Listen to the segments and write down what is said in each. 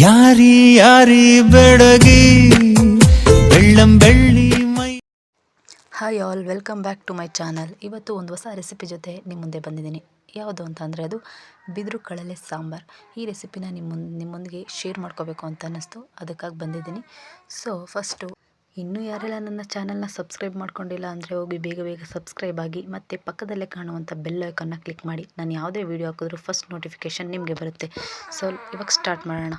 ಯಾರಿ ಯಾರಿ ಬೆಡಗಿ, ಬೆಳ್ಳಂ ಬೆಳ್ಳಿ ಮೈ hi all welcome back to my channel ಇವತ್ತು ಒಂದು ಹೊಸ ರೆಸಿಪಿ ಜೊತೆ ನಿಮ್ಮ ಮುಂದೆ ಬಂದಿದ್ದೀನಿ. ಯಾವುದು ಅಂತ ಅಂದರೆ ಅದು ಬಿದಿರು ಕಳಲೆ ಸಾಂಬಾರ್. ಈ ರೆಸಿಪಿನ ನಿಮ್ಮ ಮುಂದೆ ನಿಮ್ಮೊಂದಿಗೆ ಶೇರ್ ಮಾಡ್ಕೋಬೇಕು ಅಂತ ಅನ್ನಿಸ್ತು. ಅದಕ್ಕಾಗಿ ಬಂದಿದ್ದೀನಿ. ಸೊ ಫಸ್ಟು ಇನ್ನೂ ಯಾರೆಲ್ಲ ನನ್ನ ಚಾನಲ್ನ ಸಬ್ಸ್ಕ್ರೈಬ್ ಮಾಡ್ಕೊಂಡಿಲ್ಲ ಅಂದರೆ ಹೋಗಿ ಬೇಗ ಬೇಗ ಸಬ್ಸ್ಕ್ರೈಬ್ ಆಗಿ, ಮತ್ತು ಪಕ್ಕದಲ್ಲೇ ಕಾಣುವಂಥ ಬೆಲ್ ಐಕನ್ನ ಕ್ಲಿಕ್ ಮಾಡಿ. ನಾನು ಯಾವುದೇ ವೀಡಿಯೋ ಹಾಕಿದ್ರು ಫಸ್ಟ್ ನೋಟಿಫಿಕೇಷನ್ ನಿಮಗೆ ಬರುತ್ತೆ. ಸೊ ಇವಾಗ ಸ್ಟಾರ್ಟ್ ಮಾಡೋಣ.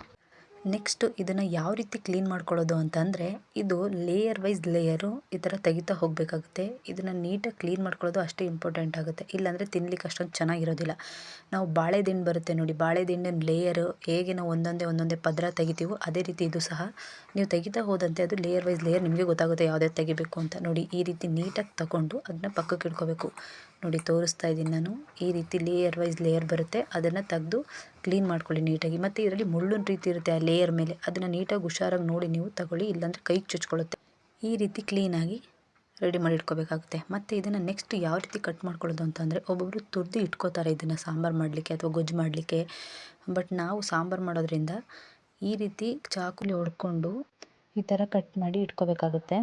ನೆಕ್ಸ್ಟು ಇದನ್ನು ಯಾವ ರೀತಿ ಕ್ಲೀನ್ ಮಾಡ್ಕೊಳ್ಳೋದು ಅಂತಂದರೆ, ಇದು ಲೇಯರ್ ವೈಸ್ ಲೇಯರು ಈ ಥರ ತೆಗಿತಾ ಹೋಗಬೇಕಾಗುತ್ತೆ. ಇದನ್ನು ನೀಟಾಗಿ ಕ್ಲೀನ್ ಮಾಡ್ಕೊಳ್ಳೋದು ಅಷ್ಟೇ ಇಂಪಾರ್ಟೆಂಟ್ ಆಗುತ್ತೆ. ಇಲ್ಲಾಂದರೆ ತಿನ್ಲಿಕ್ಕೆ ಅಷ್ಟೊಂದು ಚೆನ್ನಾಗಿರೋದಿಲ್ಲ. ನಾವು ಬಾಳೆ ದಿಂಡು ಬರುತ್ತೆ ನೋಡಿ ಬಾಳೆ ದಿಂಡಿನ ಲೇಯರು ಹೇಗೆ ನಾವು ಒಂದೊಂದೇ ಒಂದೊಂದೇ ಪದರ ತೆಗಿತೀವೋ ಅದೇ ರೀತಿ ಇದು ಸಹ ನೀವು ತೆಗಿತಾ ಹೋದಂತೆ ಅದು ಲೇಯರ್ ವೈಸ್ ಲೇಯರ್ ನಿಮಗೆ ಗೊತ್ತಾಗುತ್ತೆ ಯಾವುದೇ ತೆಗಿಬೇಕು ಅಂತ. ನೋಡಿ, ಈ ರೀತಿ ನೀಟಾಗಿ ತಗೊಂಡು ಅದನ್ನ ಪಕ್ಕಕ್ಕೆ ಇಟ್ಕೋಬೇಕು. ನೋಡಿ, ತೋರಿಸ್ತಾ ಇದ್ದೀನಿ ನಾನು. ಈ ರೀತಿ ಲೇಯರ್ ವೈಸ್ ಲೇಯರ್ ಬರುತ್ತೆ. ಅದನ್ನು ತೆಗೆದು ಕ್ಲೀನ್ ಮಾಡ್ಕೊಳ್ಳಿ ನೀಟಾಗಿ. ಮತ್ತು ಇದರಲ್ಲಿ ಮುಳ್ಳಿನ ರೀತಿ ಇರುತ್ತೆ ಆ ಲೇಯರ್ ಮೇಲೆ. ಅದನ್ನು ನೀಟಾಗಿ ಹುಷಾರಾಗಿ ನೋಡಿ ನೀವು ತಗೊಳ್ಳಿ. ಇಲ್ಲಾಂದರೆ ಕೈಗೆ ಚುಚ್ಕೊಳ್ಳುತ್ತೆ. ಈ ರೀತಿ ಕ್ಲೀನಾಗಿ ರೆಡಿ ಮಾಡಿ ಇಟ್ಕೋಬೇಕಾಗುತ್ತೆ. ಮತ್ತು ಇದನ್ನು ನೆಕ್ಸ್ಟ್ ಯಾವ ರೀತಿ ಕಟ್ ಮಾಡ್ಕೊಳ್ಳೋದು ಅಂತಂದರೆ ಒಬ್ಬೊಬ್ಬರು ತುರ್ದು ಇಟ್ಕೋತಾರೆ ಇದನ್ನು ಸಾಂಬಾರು ಮಾಡಲಿಕ್ಕೆ ಅಥವಾ ಗೊಜ್ಜು ಮಾಡಲಿಕ್ಕೆ. ಬಟ್ ನಾವು ಸಾಂಬಾರು ಮಾಡೋದ್ರಿಂದ ಈ ರೀತಿ ಚಾಕುಲಿ ಹೊಡ್ಕೊಂಡು ಈ ಥರ ಕಟ್ ಮಾಡಿ ಇಟ್ಕೋಬೇಕಾಗುತ್ತೆ.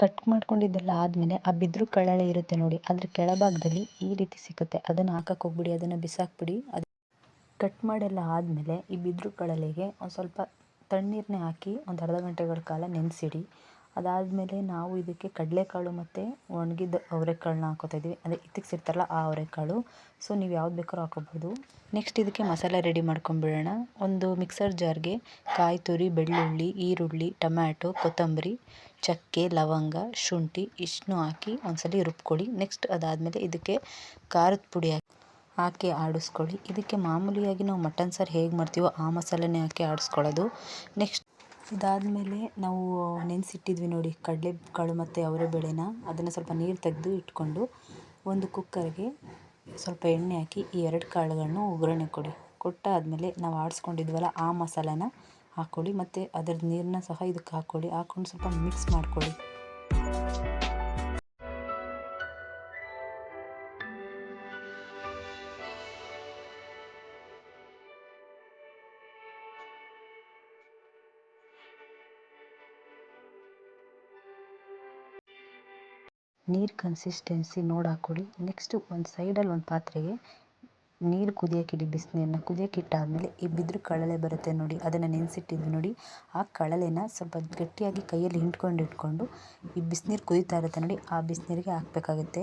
ಕಟ್ ಮಾಡ್ಕೊಂಡಿದ್ದೆಲ್ಲ ಆದಮೇಲೆ ಆ ಬಿದಿರು ಕಳಲೆ ಇರುತ್ತೆ ನೋಡಿ. ಅದ್ರ ಕೆಳಭಾಗದಲ್ಲಿ ಈ ರೀತಿ ಸಿಗುತ್ತೆ ಅದನ್ನು ಹಾಕಕ್ಕೆ ಹೋಗ್ಬಿಡಿ, ಅದನ್ನು ಬಿಸಾಕ್ಬಿಡಿ. ಅದು ಕಟ್ ಮಾಡೆಲ್ಲ ಆದಮೇಲೆ ಈ ಬಿದಿರು ಕಳಲೆಗೆ ಒಂದು ಸ್ವಲ್ಪ ತಣ್ಣೀರನ್ನೇ ಹಾಕಿ ಒಂದು ಅರ್ಧ ಗಂಟೆಗಳ ಕಾಲ ನೆನೆಸಿಡಿ. ಅದಾದಮೇಲೆ ನಾವು ಇದಕ್ಕೆ ಕಡಲೆಕಾಳು ಮತ್ತು ಒಣಗಿದ ಅವರೆಕಾಳನ್ನ ಹಾಕೋತಾ ಇದ್ದೀವಿ. ಅಂದರೆ ಇತ್ತಿಕ್ಸಿರ್ತಾರಲ್ಲ ಆ ಅವರೆಕಾಳು. ಸೊ ನೀವು ಯಾವ್ದು ಬೇಕಾದ್ರೂ ಹಾಕೋಬೋದು ನೆಕ್ಸ್ಟ್ ಇದಕ್ಕೆ ಮಸಾಲೆ ರೆಡಿ ಮಾಡ್ಕೊಂಬಿಡೋಣ ಒಂದು ಮಿಕ್ಸರ್ ಜಾರ್ಗೆ ಕಾಯಿ ತುರಿ, ಬೆಳ್ಳುಳ್ಳಿ, ಈರುಳ್ಳಿ, ಟೊಮ್ಯಾಟೊ, ಕೊತ್ತಂಬರಿ, ಚಕ್ಕೆ, ಲವಂಗ, ಶುಂಠಿ ಇಷ್ಟು ಹಾಕಿ ಒಂದ್ಸಲ ರುಬ್ಕೊಳ್ಳಿ. ನೆಕ್ಸ್ಟ್ ಅದಾದಮೇಲೆ ಇದಕ್ಕೆ ಖಾರದ ಪುಡಿ ಹಾಕಿ ಹಾಕಿ ಆಡಿಸ್ಕೊಳ್ಳಿ. ಇದಕ್ಕೆ ಮಾಮೂಲಿಯಾಗಿ ನಾವು ಮಟನ್ ಸಾರು ಹೇಗೆ ಮಾಡ್ತೀವೋ ಆ ಮಸಾಲೆನೇ ಹಾಕಿ ಆಡಿಸ್ಕೊಳ್ಳೋದು. ನೆಕ್ಸ್ಟ್ ಇದಾದಮೇಲೆ ನಾವು ನೆನೆಸಿಟ್ಟಿದ್ವಿ ನೋಡಿ, ಕಡಲೆ ಕಾಳು ಮತ್ತು ಅವರೆ ಬೇಳೆನ. ಅದನ್ನು ಸ್ವಲ್ಪ ನೀರು ತೆಗೆದು ಇಟ್ಕೊಂಡು ಒಂದು ಕುಕ್ಕರ್ಗೆ ಸ್ವಲ್ಪ ಎಣ್ಣೆ ಹಾಕಿ ಈ ಎರಡು ಕಾಳುಗಳನ್ನು ಒಗ್ಗರಣೆ ಕೊಡಿ. ಕೊಟ್ಟಾದಮೇಲೆ ನಾವು ಆಡಿಸ್ಕೊಂಡಿದ್ವಲ್ಲ ಆ ಮಸಾಲಾನ ಹಾಕ್ಕೊಳ್ಳಿ ಮತ್ತು ಅದರ ನೀರನ್ನ ಸಹ ಇದಕ್ಕೆ ಹಾಕ್ಕೊಳ್ಳಿ ಹಾಕ್ಕೊಂಡು ಸ್ವಲ್ಪ ಮಿಕ್ಸ್ ಮಾಡ್ಕೊಳ್ಳಿ. ನೀರು ಕನ್ಸಿಸ್ಟೆನ್ಸಿ ನೋಡಿ ಹಾಕ್ಕೊಳ್ಳಿ ನೆಕ್ಸ್ಟು ಒಂದು ಸೈಡಲ್ಲಿ ಒಂದು ಪಾತ್ರೆಗೆ ನೀರು ಕುದಿಯೋಕ್ಕಿಡಿ ಬಿಸಿನೀರನ್ನ ಕುದಿಯೋಕ್ಕಿಟ್ಟಾದಮೇಲೆ ಈ ಬಿದಿರು ಕಳಲೆ ಬರುತ್ತೆ ನೋಡಿ. ಅದನ್ನು ನೆನೆಸಿಟ್ಟಿದ್ವಿ ನೋಡಿ. ಆ ಕಳಲೆನ ಸ್ವಲ್ಪ ಗಟ್ಟಿಯಾಗಿ ಕೈಯಲ್ಲಿ ಹಿಂಡ್ಕೊಂಡು ಇಟ್ಕೊಂಡು ಈ ಬಿಸಿನೀರು ಕುದೀತಾ ಇರುತ್ತೆ ನೋಡಿ. ಆ ಬಿಸಿನೀರಿಗೆ ಹಾಕಬೇಕಾಗುತ್ತೆ.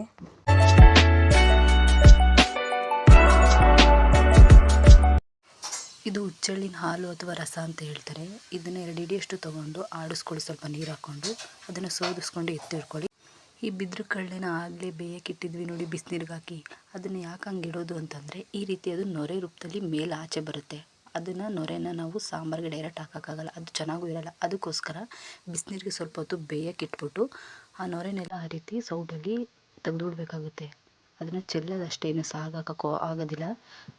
ಇದು ಹುಚ್ಚಳ್ಳಿನ ಹಾಲು ಅಥವಾ ರಸ ಅಂತ ಹೇಳ್ತಾರೆ. ಇದನ್ನು ಎರಡು ಹಿಡಿಯಷ್ಟು ತೊಗೊಂಡು ಆಡಿಸ್ಕೊಳ್ಳಿ. ಸ್ವಲ್ಪ ನೀರು ಹಾಕ್ಕೊಂಡು ಅದನ್ನು ಸೋದಿಸ್ಕೊಂಡು ಎತ್ತಿಡ್ಕೊಳ್ಳಿ ಈ ಬಿದಿರು ಕಳ್ಳೆನ ಆಗಲೇ ಬೇಯಕ್ಕೆ ಇಟ್ಟಿದ್ವಿ ನೋಡಿ ಬಿಸಿನೀರಿಗೆ ಹಾಕಿ ಅದನ್ನು ಯಾಕೆ ಹಂಗೆ ಇಡೋದು ಅಂತಂದರೆ ಈ ರೀತಿ ಅದು ನೊರೆ ರೂಪದಲ್ಲಿ ಮೇಲೆ ಆಚೆ ಬರುತ್ತೆ. ಅದನ್ನು ನೊರೆನ ನಾವು ಸಾಂಬಾರಿಗೆ ಡೈರೆಕ್ಟ್ ಹಾಕೋಕ್ಕಾಗಲ್ಲ. ಅದು ಚೆನ್ನಾಗೂ ಇರಲ್ಲ. ಅದಕ್ಕೋಸ್ಕರ ಬಿಸಿನೀರಿಗೆ ಸ್ವಲ್ಪ ಹೊತ್ತು ಬೇಯಕ್ಕೆ ಇಟ್ಬಿಟ್ಟು ಆ ನೊರೆನೆಲ್ಲ ಆ ರೀತಿ ಸೌಟಲ್ಲಿ ತೆಗೆದುಬಿಡ್ಬೇಕಾಗುತ್ತೆ. ಅದನ್ನು ಚೆಲ್ಲೋದಷ್ಟೇ ಸಾಗಾಕಕ್ಕೋ ಆಗೋದಿಲ್ಲ.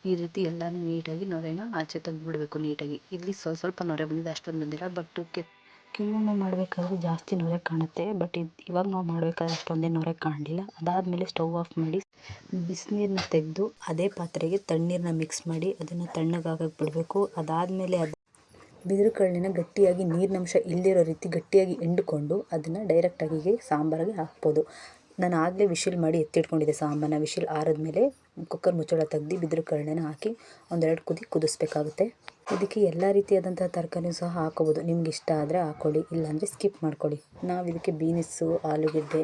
ಈ ರೀತಿ ಎಲ್ಲನೂ ನೀಟಾಗಿ ನೊರೆನ ಆಚೆ ತೆಗೆದುಬಿಡ್ಬೇಕು ನೀಟಾಗಿ. ಇಲ್ಲಿ ಸ್ವಲ್ಪ ಸ್ವಲ್ಪ ನೊರೆ ಬಂದಿದೆ ಅಷ್ಟೊಂದು ಬಂದಿಲ್ಲ, ಬಟ್ ಕೆ ಕೆಮ್ಮು ಮಾಡಬೇಕಾದ್ರೆ ಜಾಸ್ತಿ ನೊರೆ ಕಾಣುತ್ತೆ. ಬಟ್ ಇದು ಇವಾಗ ನಾವು ಮಾಡಬೇಕಾದ್ರೆ ಅಷ್ಟೊಂದೇ ನೊರೆ ಕಾಣಲಿಲ್ಲ. ಅದಾದಮೇಲೆ ಸ್ಟವ್ ಆಫ್ ಮಾಡಿ ಬಿಸಿನೀರನ್ನ ತೆಗೆದು ಅದೇ ಪಾತ್ರೆಗೆ ತಣ್ಣೀರನ್ನ ಮಿಕ್ಸ್ ಮಾಡಿ ಅದನ್ನು ತಣ್ಣಗಾಗಕ್ಕೆ ಬಿಡಬೇಕು. ಅದಾದಮೇಲೆ ಅದು ಬಿದಿರು ಕಳ್ಳಿನ ಗಟ್ಟಿಯಾಗಿ ನೀರಿನಂಶ ಇಲ್ಲದಿರೋ ರೀತಿ ಗಟ್ಟಿಯಾಗಿ ಹಿಂಡ್ಕೊಂಡು ಅದನ್ನು ಡೈರೆಕ್ಟಾಗಿ ಸಾಂಬಾರಿಗೆ ಹಾಕ್ಬೋದು. ನಾನು ಆಗಲೇ ವಿಶಿಲ್ ಮಾಡಿ ಎತ್ತಿಟ್ಕೊಂಡಿದ್ದೆ ಸಾಂಬಾರನ್ನ ವಿಶಿಲ್ ಆರಿದ್ಮೇಲೆ ಕುಕ್ಕರ್ ಮುಚ್ಚಳ ತೆಗ್ದು ಬಿದಿರು ಕಳ್ಳೆನ ಹಾಕಿ ಒಂದೆರಡು ಕುದಿ ಕುದಿಸ್ಬೇಕಾಗುತ್ತೆ. ಇದಕ್ಕೆ ಎಲ್ಲ ರೀತಿಯಾದಂಥ ತರಕಾರಿ ಸಹ ಹಾಕೋಬೋದು ನಿಮ್ಗೆ ಇಷ್ಟ ಆದರೆ ಹಾಕೊಳ್ಳಿ, ಇಲ್ಲಾಂದರೆ ಸ್ಕಿಪ್ ಮಾಡ್ಕೊಳ್ಳಿ. ನಾವು ಇದಕ್ಕೆ ಬೀನಿಸ್ಸು ಆಲೂಗೆಡ್ಡೆ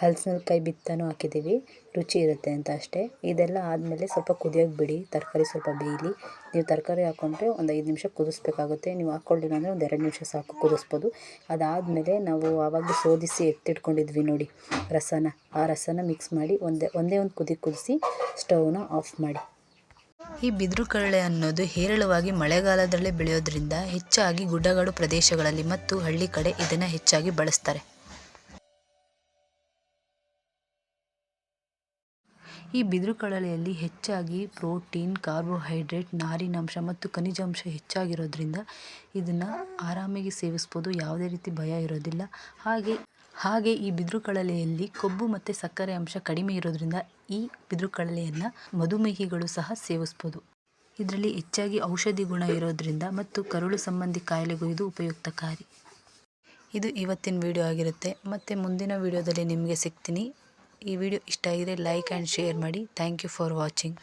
ಹಲಸಿನಕಾಯಿ ಬಿತ್ತನೂ ಹಾಕಿದ್ದೀವಿ. ರುಚಿ ಇರುತ್ತೆ ಅಂತ ಅಷ್ಟೇ. ಇದೆಲ್ಲ ಆದಮೇಲೆ ಸ್ವಲ್ಪ ಕುದಿಯೋಕೆ ಬಿಡಿ. ತರಕಾರಿ ಸ್ವಲ್ಪ ಬೇಯಲಿ. ನೀವು ತರಕಾರಿ ಹಾಕ್ಕೊಂಡ್ರೆ ಒಂದು ಐದು ನಿಮಿಷ ಕುದಿಸ್ಬೇಕಾಗುತ್ತೆ. ನೀವು ಹಾಕ್ಕೊಳ್ಳಿಲ್ಲ ಅಂದರೆ ಒಂದು ಎರಡು ನಿಮಿಷ ಸಾಕು ಕುದಿಸ್ಬೋದು. ಅದಾದಮೇಲೆ ನಾವು ಆವಾಗ ಶೋಧಿಸಿ ಎತ್ತಿಟ್ಕೊಂಡಿದ್ವಿ ನೋಡಿ ರಸನ. ಆ ರಸನ ಮಿಕ್ಸ್ ಮಾಡಿ ಒಂದೇ ಒಂದೇ ಒಂದು ಕುದಿ, ಕುದಿಸಿ ಸ್ಟವ್ನ ಆಫ್ ಮಾಡಿ. ಈ ಬಿದಿರು ಕರಳೆ ಅನ್ನೋದು ಹೇರಳವಾಗಿ ಮಳೆಗಾಲದಲ್ಲಿ ಬೆಳೆಯೋದ್ರಿಂದ ಹೆಚ್ಚಾಗಿ ಗುಡ್ಡಗಾಡು ಪ್ರದೇಶಗಳಲ್ಲಿ ಮತ್ತು ಹಳ್ಳಿ ಕಡೆ ಇದನ್ನು ಹೆಚ್ಚಾಗಿ ಬಳಸ್ತಾರೆ. ಈ ಬಿದಿರು ಕಳಲೆಯಲ್ಲಿ ಹೆಚ್ಚಾಗಿ ಪ್ರೋಟೀನ್, ಕಾರ್ಬೋಹೈಡ್ರೇಟ್, ನಾರಿನಾಂಶ ಮತ್ತು ಖನಿಜಾಂಶ ಹೆಚ್ಚಾಗಿರೋದ್ರಿಂದ ಇದನ್ನು ಆರಾಮಾಗಿ ಸೇವಿಸ್ಬೋದು, ಯಾವುದೇ ರೀತಿ ಭಯ ಇರೋದಿಲ್ಲ. ಹಾಗೆ ಹಾಗೆ ಈ ಬಿದಿರು ಕಳಲೆಯಲ್ಲಿ ಕೊಬ್ಬು ಮತ್ತು ಸಕ್ಕರೆ ಅಂಶ ಕಡಿಮೆ ಇರೋದ್ರಿಂದ ಈ ಬಿದಿರು ಕಳಲೆಯನ್ನು ಮಧುಮೇಹಿಗಳು ಸಹ ಸೇವಿಸ್ಬೋದು. ಇದರಲ್ಲಿ ಹೆಚ್ಚಾಗಿ ಔಷಧಿ ಗುಣ ಇರೋದ್ರಿಂದ ಮತ್ತು ಕರುಳು ಸಂಬಂಧಿ ಕಾಯಿಲೆಗೂ ಇದು ಉಪಯುಕ್ತಕಾರಿ. ಇದು ಇವತ್ತಿನ ವಿಡಿಯೋ ಆಗಿರುತ್ತೆ. ಮತ್ತು ಮುಂದಿನ ವಿಡಿಯೋದಲ್ಲಿ ನಿಮಗೆ ಸಿಗ್ತೀನಿ. ಈ ವಿಡಿಯೋ ಇಷ್ಟ ಆಗಿದೆ ಲೈಕ್ ಆ್ಯಂಡ್ ಶೇರ್ ಮಾಡಿ. Thank you for watching.